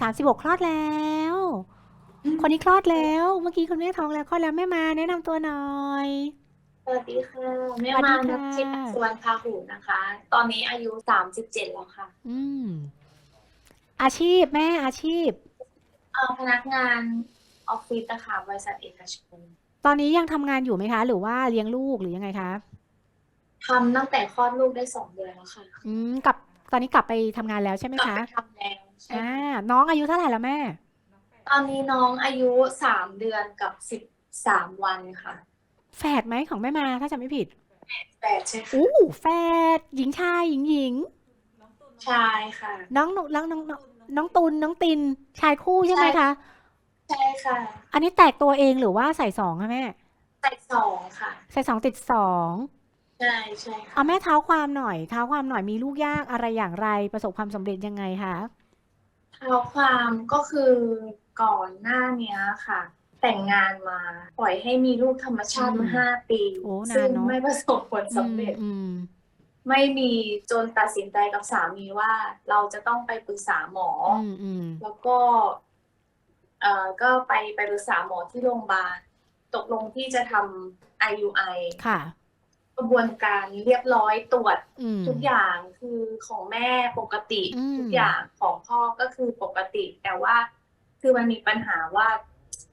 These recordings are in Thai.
สามสิบหกคลอดแล้ว คนนี้คลอดแล้ว เมื่อกี้คุณแม่ท้องแล้วคลอดแล้วแม่มาแนะนำตัวหน่อย สวัสดีค่ะแม่สวัสมาดีนัค่ะกชิตสวนพาหูนะคะ ตอนนี้อายุสามสิบเจ็ดแล้วค่ะอืม อาชีพแม่อาชีพ เอ่อพนักงานออฟฟิศนะคะบริษัทเอกชนตอนนี้ยังทำงานอยู่ไหมคะ หรือว่าเลี้ยงลูกหรือยังไงคะทำตั้งแต่คลอดลูกได้สองเดือนแล้วค่ะอืมกลับตอนนี้กลับไปทำงานแล้วใช่ไหมกลับคะ ไปทำแล้วใช่ อ่าค่ะน้องอายุเท่าไหร่แล้วแม่ ตอนนี้น้องอายุสามเดือนกับสิบสามวันค่ะแฝดไหมของแม่มาถ้าจำไม่ผิด แปดใช่ค่ะอู้แฝดหญิงชายหญิงหญิงใช่ค่ะ น้องน้องน้องน้องน้องน้องตุลน้องตินชายคู่ใช่ไหมใช่คะ ใช่ค่ะอันนี้แตกตัวเองหรือว่าใส่สองคะแม่ใส่สองค่ะ ใส่สองติดสองใช่ใช่ค่ะ เอาแม่เท้าความหน่อย เท้าความหน่อยมีลูกยากอะไรอย่างไรประสบความสำเร็จยังไงคะ เท้าความก็คือก่อนหน้าเนี้ยค่ะ แต่งงานมาปล่อยให้มีลูกธรรมชาติมาอืมห้าปี โอ้นานซึ่งเนอะ ไม่ประสบผลสำเร็จ อืม ไม่มีจนตัดสินใจกับสามีว่าเราจะต้องไปปรึกษาหมออือมอืมแล้วก็เอ่อก็ไปไปปรึกษาหมอที่โรงพยาบาลตกลงที่จะทำ IUI ค่ะ กระบวนการเรียบร้อยตรวจอืมทุกอย่างคือของแม่ปกติอืมทุกอย่างของพ่อก็คือปกติ แต่ว่าคือมันมีปัญหาว่า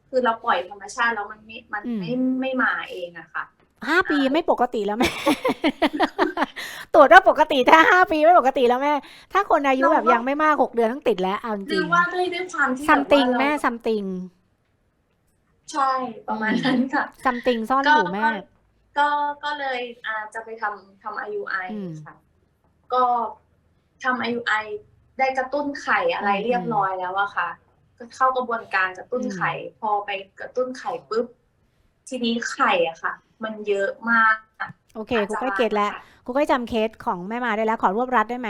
คือเราปล่อยธรรมชาติแล้วมันไม่มันไม่ไม่มาเองอะค่ะห้าปีไม่ปกติแล้วแม่ตรวจว่าปกติถ้าห้าปีไม่ปกติแล้วแม่ ถ้าคนอายุเราแบบว่ายัยังไม่มากหกเดือนต้องติดแล้วเอาจหริรืงอว่าด้วยด้วยความที่ซัมแบบติงว่าเราแม่ซัมติง ใช่ประมาณนั้นค่ะซัมติงซ่อนก็อยู่แม่ ก็ก็เลยอ่าจะไปทำทำ IUI อืม ค่ะ ก็ทำ IUI ได้กระตุ้นไข่อะไรอืมเรียบร้อยแล้วอะค่ะ ก็เข้ากระบวนการกระตุ้นอืมไข่ พอไปกระตุ้นไข่ปุ๊บ ทีนี้ไข่อะค่ะ มันเยอะมากโอเคครูก็เก็ตแล้ว ค่ะ ครูก็จำเคสของแม่มาได้แล้วขอรวบรัดได้ไหม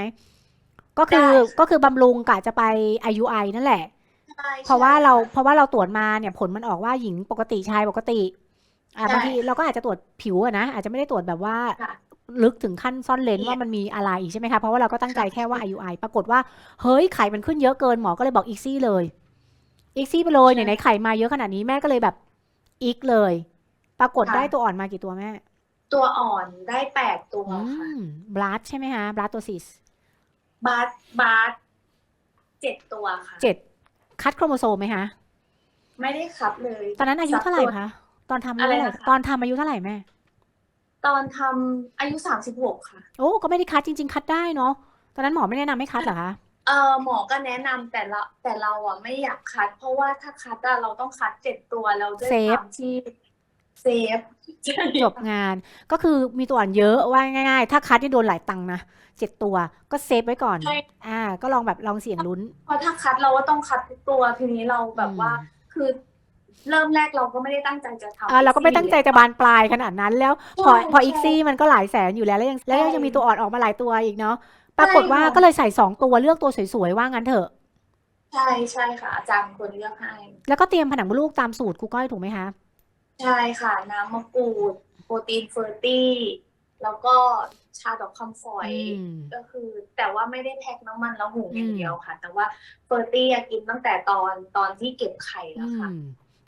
ก็คือได้ค่ะ ก็คือบำรุงกะจะไป IUI นั่นแหละ ใช่เพราะว่าใช่เราค่ะเพราะว่าเราตรวจมาเนี่ยผลมันออกว่าหญิงปกติชายปกติ อ่าใช่บางทีเราก็อาจจะตรวจผิวอะนะอาจจะไม่ได้ตรวจแบบว่า ค่ะลึกถึงขั้นซ่อนเลนละเอียดว่ามันมีอะไรอีกใช่ไหมคะเพราะว่าเราก็ตั้งใจค่ะ แค่ว่า IUI ปรากฏว่าเฮ้ยไข่มันขึ้นเยอะเกินหมอก็เลยบอกอีกซี่เลยอีกซี่ไปเลยไหนๆไข่มาเยอะขนาดนี้แม่ก็เลยแบบอีกเลย ปรากฏได้ตัวอ่อนมากี่ตัวแม่ตัวอ่อนได้แปดตัวอืค่ะ มบลัดใช่ไหมคะบลัดตัวซิสบาสบาสเจ็ดตัวค่ะ เจ็ดคัดโครโมโซมไหมคะไม่ได้คัดเลยตอนนั้นอายุเท่าไหร่สักตัวคะ ตอนทำอายุอะไรเท่าไหร่นะคะ ตอนทำอายุเท่าไหร่แม่ ตอนทำอายุสามสิบหกค่ะ โอ้ ก็ไม่ได้คัดจริง ๆ คัดได้เนาะ ตอนนั้นหมอไม่แนะนำให้คัดเหรอคะ เออหมอก็แนะนำแต่เราแต่เราอะไม่อยากคัด เพราะว่าถ้าคัดอะเราต้องคัดเจ็ดตัวแล้วด้วยเซคฟ วามที่เซฟใช่จบงานก็คือมีตัวอ่อนเยอะว่าง่าย ๆ ถ้าคัดนี่โดนหลายตังค์นะเจ็ดตัวก็เซฟไว้ก่อน ใช่อ่า ก็ลองแบบลองเสี่ยงลุ้น เพราะถ้าคัดเราก็ต้องคัดทุกตัวทีนี้เราแบบว่า อืม คือ เริ่มแรกเราก็ไม่ได้ตั้งใจจะทำ อ่าเราก็ไม่ตั้งใจจะบานปลายขนาดนั้นแล้วพอใช่พอใช่อีกซี่มันก็หลายแสนอยู่แล้วแล้วยังแล้วใช่ยังมีตัวอ่อนออกมาหลายตัวอีกเนาะปรากฏว่าใช่ค่ะ ก็เลยใส่สองตัวเลือกตัวสวยๆว่างั้นเถอะ ใช่ใช่ค่ะ อาจารย์คนเลือกให้ แล้วก็เตรียมผนังมดลูกตามสูตรครูก้อยถูกไหมคะใช่ค่ะ น้ำมะกรูด โปรตีนเฟอร์ตี้ แล้วก็ชาดอกคำฝอย อืม ก็คือ แต่ว่าไม่ได้แพ็คน้ำมันแล้วหุงอย่างอืมเดียวค่ะ แต่ว่าเฟอร์ตี้อะกินตั้งแต่ตอนตอนที่เก็บไข่อืแล้วค่ะม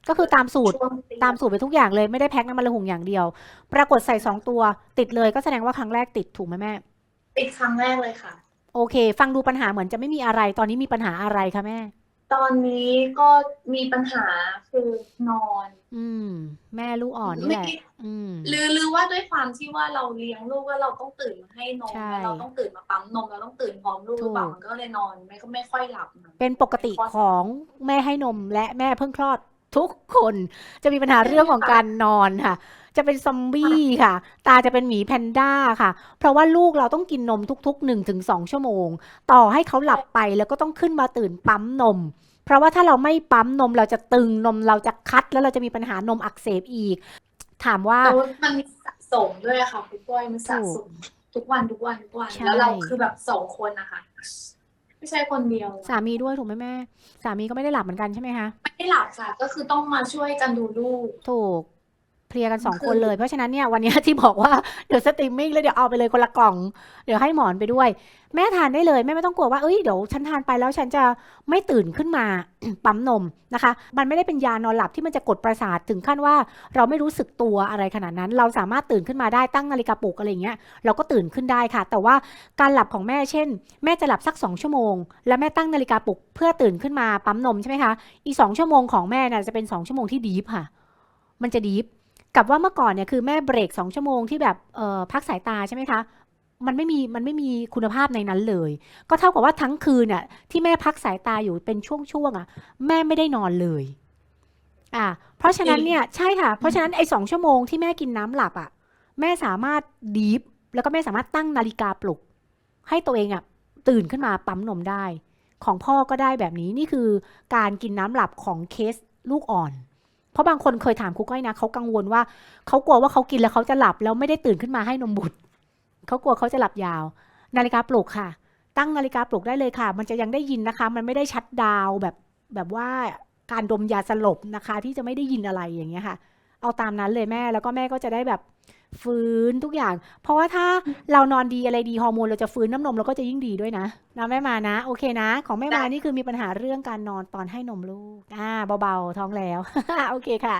ก็คือตามสูตรช่วงเตรียตามสูตรไปทุกอย่างเลยไม่ได้แพ็คน้ำมันละหุงอย่างเดียว ปรากฏใส่สองตัว ติดเลยก็แสดงว่าครั้งแรกติดถูกไหมแม่ ติดครั้งแรกเลยค่ะ โอเค ฟังดูปัญหาเหมือนจะไม่มีอะไร ตอนนี้มีปัญหาอะไรคะแม่ ตอนนี้ก็มีปัญหาคือนอนอืม แม่ลูกอ่อนนี่แหละ ไม่อืม หรือหรือว่าด้วยความที่ว่าเราเลี้ยงลูกว่าเราต้องตื่นมาให้นมใช่แล้วเราต้องตื่นมาปั๊มนมเราต้องตื่นพร้อมลูกหรือเปล่าถูก มันก็เลยนอนไม่ก็ไม่ค่อยหลับมันเป็นปกติของแม่ให้นมและแม่เพิ่งคลอด ทุกคนจะมีปัญหาเรื่องของการนอนค่ะ จะเป็นซอมบี้ค่ะ ตาจะเป็นหมีแพนด้าค่ะ เพราะว่าลูกเราต้องกินนมทุกๆ1นถึงสชั่วโมง ต่อให้เขาหลับไปแล้วก็ต้องขึ้นมาตื่นปั๊มนม เพราะว่าถ้าเราไม่ปั๊มนมเราจะตึงนมเราจะคัดแล้วเราจะมีปัญหานมอักเสบอีก ถามว่าแล้วมันสะสมด้วยอะค่ะคุณก้อยมันสะสมทุกวันทุกวันทุกวันใช่แล้วเราคือแบบสองคนนะคะ ไม่ใช่คนเดียว สามีด้วยถูกไหมแม่ สามีก็ไม่ได้หลับเหมือนกันใช่ไหมคะ ไม่ได้หลับค่ะ ก็คือต้องมาช่วยกันดูลูก ถูก เพลียกันสองคนเลย เพราะฉะนั้นเนี่ยวันนี้ที่บอกว่าเดี๋ยวสตรีมมิ่งแล้วเดี๋ยวเอาไปเลยคนละกล่อง เดี๋ยวให้หมอนไปด้วย แม่ทานได้เลยแม่ไม่ต้องกลัวว่าเอ้ยเดี๋ยวฉันทานไปแล้วฉันจะไม่ตื่นขึ้นมา ปั๊มนมนะคะ มันไม่ได้เป็นยานอนหลับที่มันจะกดประสาทถึงขั้นว่า เราไม่รู้สึกตัวอะไรขนาดนั้น เราสามารถตื่นขึ้นมาได้ตั้งนาฬิกาปลุกอะไรอย่างเงี้ยเราก็ตื่นขึ้นได้ค่ะ แต่ว่าการหลับของแม่เช่น แม่จะหลับสักสองชั่วโมง แล้วแม่ตั้งนาฬิกาปลุกเพื่อตื่นขึ้นมาปั๊มนมใช่ไหมคะอีสองชั่วโมงของแม่น่ะจะเป็นสองชั่วโมงที่ดีฟค่ะ มันจะดีฟ กับว่าเมื่อก่อนเนี่ยคือแม่เบรกสองชั่วโมงที่แบบเอ่อพักสายตาใช่ไหมคะมันไม่มีมันไม่มีคุณภาพในนั้นเลย ก็เท่ากับว่าทั้งคืนน่ะที่แม่พักสายตาอยู่เป็นช่วงๆอะ แม่ไม่ได้นอนเลยอ่าเพราะฉะนั้นเนี่ยใช่ค่ะ เพราะฉะนั้นไอ้สองชั่วโมงที่แม่กินน้ำหลับอะ แม่สามารถดีฟแล้วก็แม่สามารถตั้งนาฬิกาปลุก ให้ตัวเองอะตื่นขึ้นมาปั๊มนมได้ ของพ่อก็ได้แบบนี้นี่คือการกินน้ำหลับของเคสลูกอ่อน เพราะบางคนเคยถามครูก้อยนะเขากังวลว่าเขากลัวว่าเขากินแล้วเขาจะหลับแล้วไม่ได้ตื่นขึ้นมาให้นมบุตรเขากลัวเขาจะหลับยาว นาฬิกาปลุกค่ะ ตั้งนาฬิกาปลุกได้เลยค่ะ มันจะยังได้ยินนะคะ มันไม่ได้ชัดดาวแบบแบบว่าการดมยาสลบนะคะ ที่จะไม่ได้ยินอะไรอย่างเงี้ยค่ะ เอาตามนั้นเลยแม่แล้วก็แม่ก็จะได้แบบ ฟื้นทุกอย่าง เพราะว่าถ้าเรานอนดีอะไรดีฮอร์โมนเราจะฟื้นน้ำนมเราก็จะยิ่งดีด้วยนะนะแม่มานะ โอเคนะ ของแม่มานี่คือมีปัญหาเรื่องการนอนตอนให้นมลูกอ่าเบาๆท้องแล้ว โอเคค่ะ